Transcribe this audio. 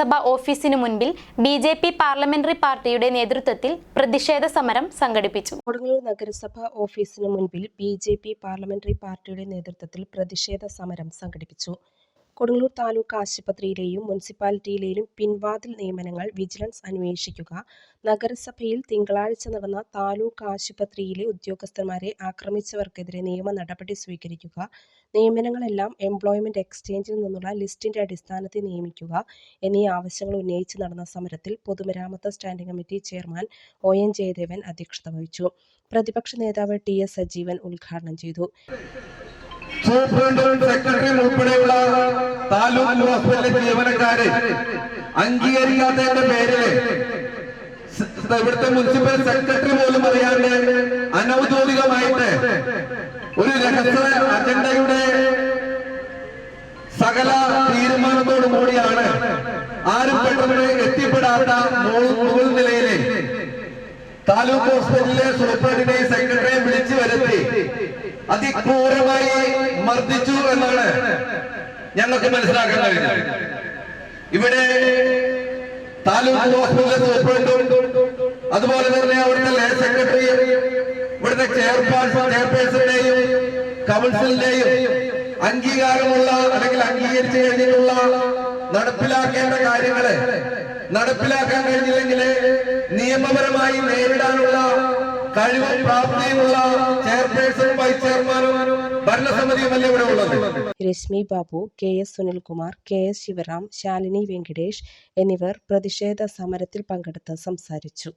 ഓഫീസിന് ഓഫീസിനു മുൻപിൽ ബി ജെ പി പാർലമെന്ററി പാർട്ടിയുടെ നേതൃത്വത്തിൽ പ്രതിഷേധ സമരം സംഘടിപ്പിച്ചു. കൊടുങ്ങല്ലൂർ നഗരസഭാ ഓഫീസിന് മുൻപിൽ ബി ജെ പി പാർലമെന്ററി പാർട്ടിയുടെ നേതൃത്വത്തിൽ പ്രതിഷേധ സമരം സംഘടിപ്പിച്ചു. കൊടുങ്ങല്ലൂർ താലൂക്ക് ആശുപത്രിയിലെയും മുനിസിപ്പാലിറ്റിയിലെയും പിൻവാതിൽ നിയമനങ്ങൾ വിജിലൻസ് അന്വേഷിക്കുക. നഗരസഭയിൽ തിങ്കളാഴ്ച നടന്ന താലൂക്ക് ആശുപത്രിയിലെ ഉദ്യോഗസ്ഥന്മാരെ ആക്രമിച്ചവർക്കെതിരെ നിയമ നടപടി സ്വീകരിക്കുക. നിയമനങ്ങളെല്ലാം എംപ്ലോയ്മെന്റ് എക്സ്ചേഞ്ചിൽ നിന്നുള്ള ലിസ്റ്റിന്റെ അടിസ്ഥാനത്തിൽ നിയമിക്കുക എന്നീ ആവശ്യങ്ങൾ ഉന്നയിച്ച് നടന്ന സമരത്തിൽ പൊതുമരാമത്ത് standing committee chairman O N Jayadevan അധ്യക്ഷത വഹിച്ചു. പ്രതിപക്ഷ നേതാവ് ടി എസ് സജീവൻ ഉദ്ഘാടനം ചെയ്തു. ജീവനക്കാരെ അംഗീകരിക്കാത്തതിന്റെ പേരിൽ ഇവിടുത്തെ മുനിസിപ്പൽ സെക്രട്ടറി പോലും അറിയാണ്ട് അനൗദ്യോഗികമായിട്ട് ഒരു രഹസ്യ അജണ്ടയുടെ സകല തീരുമാനത്തോടു കൂടിയാണ് ആരും പെട്ടെന്ന് എത്തിപ്പെടാത്ത നിലയിൽ നിലയിലെ താലൂക്ക് ഹോസ്പിറ്റലിലെ സൂപ്രണ്ടിനെയും സെക്രട്ടറിയെയും വിളിച്ചു വരുത്തി. അതിക്രൂരമായി മർദ്ദിച്ചു എന്നാണ് ഞങ്ങൾക്ക് മനസ്സിലാക്കാൻ കഴിഞ്ഞത് ഇവിടെ താലൂക്ക് ഹോസ്പിറ്റൽ സൂപ്രണ്ടും അതുപോലെ തന്നെ അവിടുത്തെ സെക്രട്ടറിയും ഇവിടുത്തെ ചെയർപേഴ്സൺ ചെയർപേഴ്സണിന്റെയും കൗൺസിലിന്റെയും അംഗീകാരമുള്ള അല്ലെങ്കിൽ അംഗീകരിച്ചു കഴിഞ്ഞിട്ടുള്ള നടപ്പിലാക്കേണ്ട കാര്യങ്ങളെ നടപ്പിലാക്കാൻ കഴിഞ്ഞില്ലെങ്കിൽ നിയമപരമായി നേരിടാനുള്ള കഴിവും പ്രാപ്തിയുമുള്ള ചെയർപേഴ്സണും Rashmi Babu K S Sunilkumar K S Sivaram Shalini Venkitesh എന്നിവർ പ്രതിഷേധ സമരത്തിൽ പങ്കെടുത്ത് സംസാരിച്ചു.